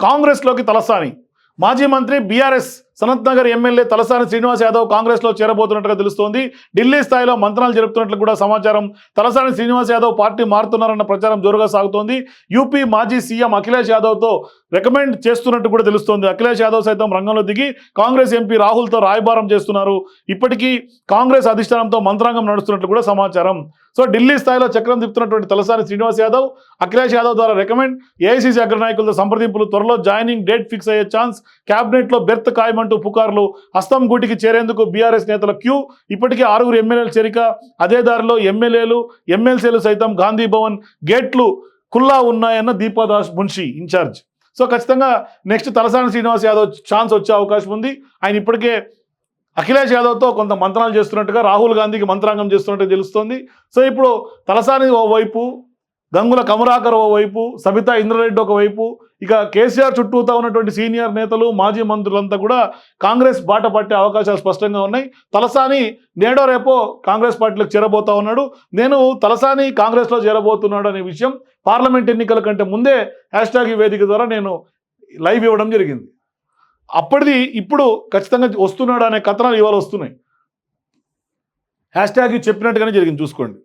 కాంగ్రెస్లోకి తలసాని. మాజీ మంత్రి బీఆర్ఎస్ సనత్ నగర్ ఎమ్మెల్యే తలసాని శ్రీనివాస్ యాదవ్ కాంగ్రెస్లో చేరబోతున్నట్టుగా తెలుస్తోంది. ఢిల్లీ స్థాయిలో మంత్రాలు జరుపుతున్నట్లు కూడా సమాచారం. తలసాని శ్రీనివాస్ యాదవ్ పార్టీ మారుతున్నారన్న ప్రచారం జోరుగా సాగుతోంది. యూపీ మాజీ సీఎం అఖిలేష్ యాదవ్తో రికమెండ్ చేస్తున్నట్టు కూడా తెలుస్తోంది. అఖిలేష్ యాదవ్ సైతం రంగంలో దిగి కాంగ్రెస్ ఎంపీ రాహుల్తో రాయబారం చేస్తున్నారు. ఇప్పటికీ కాంగ్రెస్ అధిష్టానంతో మంత్రాంగం నడుస్తున్నట్లు కూడా సమాచారం. సో ఢిల్లీ స్థాయిలో చక్రం తిప్పుతున్నటువంటి తలసాని శ్రీనివాస్ యాదవ్ అఖిలేష్ యాదవ్ ద్వారా రికమెండ్ ఏఐసీసీ అగ్రనాయకులతో సంప్రదింపులు త్వరలో జాయినింగ్ డేట్ ఫిక్స్ అయ్యే ఛాన్స్ క్యాబినెట్లో బెర్త్ ఖాయమంటూ పుకార్లు హస్తం గూటికి చేరేందుకు బీఆర్ఎస్ నేతల క్యూ. ఇప్పటికే ఆరుగురు ఎమ్మెల్యేల చేరిక అదే దారిలో ఎమ్మెల్యేలు ఎమ్మెల్సీలు సైతం గాంధీ భవన్ గేట్లు కుల్లా ఉన్నాయన్న దీపాదాస్ మున్షి ఇన్ఛార్జ్. సో ఖచ్చితంగా నెక్స్ట్ తలసాని శ్రీనివాస్ యాదవ్ ఛాన్స్ వచ్చే అవకాశం ఉంది. ఆయన ఇప్పటికే అఖిలేష్ యాదవ్తో కొంత మంత్రాలు చేస్తున్నట్టుగా రాహుల్ గాంధీకి మంత్రాంగం చేస్తున్నట్టు తెలుస్తోంది. సో ఇప్పుడు తలసాని ఓవైపు గంగుల కమరాకర్ వైపు సబితా ఇంద్రారెడ్డి ఒకవైపు ఇక కేసీఆర్ చుట్టూతా ఉన్నటువంటి సీనియర్ నేతలు మాజీ మంత్రులంతా కూడా కాంగ్రెస్ బాట పట్టే అవకాశాలు స్పష్టంగా ఉన్నాయి. తలసాని నేడో రేపో కాంగ్రెస్ పార్టీలకు చేరబోతా ఉన్నాడు. నేను తలసాని కాంగ్రెస్లో చేరబోతున్నాడు అనే విషయం పార్లమెంట్ ఎన్నికల కంటే ముందే హ్యాష్ ట్యాగ్ వేదిక ద్వారా నేను లైవ్ ఇవ్వడం జరిగింది. అప్పటిది ఇప్పుడు ఖచ్చితంగా వస్తున్నాడు అనే కథనాలు ఇవాళ వస్తున్నాయి. హ్యాష్ ట్యాగ్ చెప్పినట్టుగానే జరిగింది చూసుకోండి.